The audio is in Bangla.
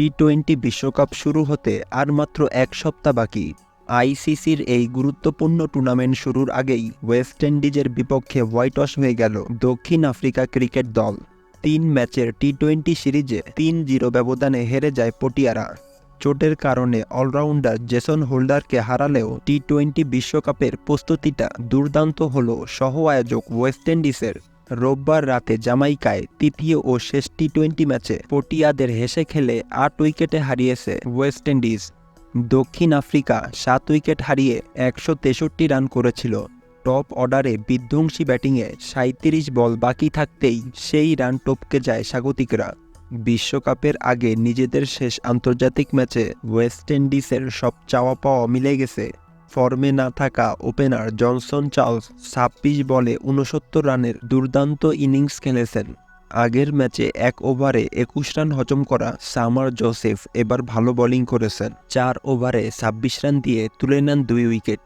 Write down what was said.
টি টোয়েন্টি বিশ্বকাপ শুরু হতে আর মাত্র এক সপ্তাহ বাকি। আইসিসির এই গুরুত্বপূর্ণ টুর্নামেন্ট শুরুর আগেই ওয়েস্ট ইন্ডিজের বিপক্ষে হোয়াইট ওয়াশ হয়ে গেল দক্ষিণ আফ্রিকা ক্রিকেট দল। তিন ম্যাচের টি টোয়েন্টি সিরিজে তিন জিরো ব্যবধানে হেরে যায় পটিয়ারা। চোটের কারণে অলরাউন্ডার জেসন হোল্ডারকে হারালেও টি টোয়েন্টি বিশ্বকাপের প্রস্তুতিটা দুর্দান্ত হল সহ আয়োজক ওয়েস্ট ইন্ডিজের। রোববার রাতে জামাইকায় তৃতীয় ও শেষ টি টোয়েন্টি ম্যাচে পটিয়াদের হেসে খেলে আট উইকেটে হারিয়েছে ওয়েস্ট ইন্ডিজ। দক্ষিণ আফ্রিকা সাত উইকেট হারিয়ে একশো তেষট্টি রান করেছিল। টপ অর্ডারে বিধ্বংসী ব্যাটিংয়ে সাঁত্রিশ বল বাকি থাকতেই সেই রান টপকে যায় স্বাগতিকরা। বিশ্বকাপের আগে নিজেদের শেষ আন্তর্জাতিক ম্যাচে ওয়েস্ট ইন্ডিজের সব চাওয়া পাওয়া মিলে গেছে। ফর্মে না থাকা ওপেনার জনসন চার্লস ছাব্বিশ বলে উনসত্তর রানের দুর্দান্ত ইনিংস খেলেছেন। আগের ম্যাচে এক ওভারে একুশ রান হজম করা সামার জোসেফ এবার ভালো বোলিং করেছেন। চার ওভারে ছাব্বিশ রান দিয়ে তুলে নেন দুই উইকেট।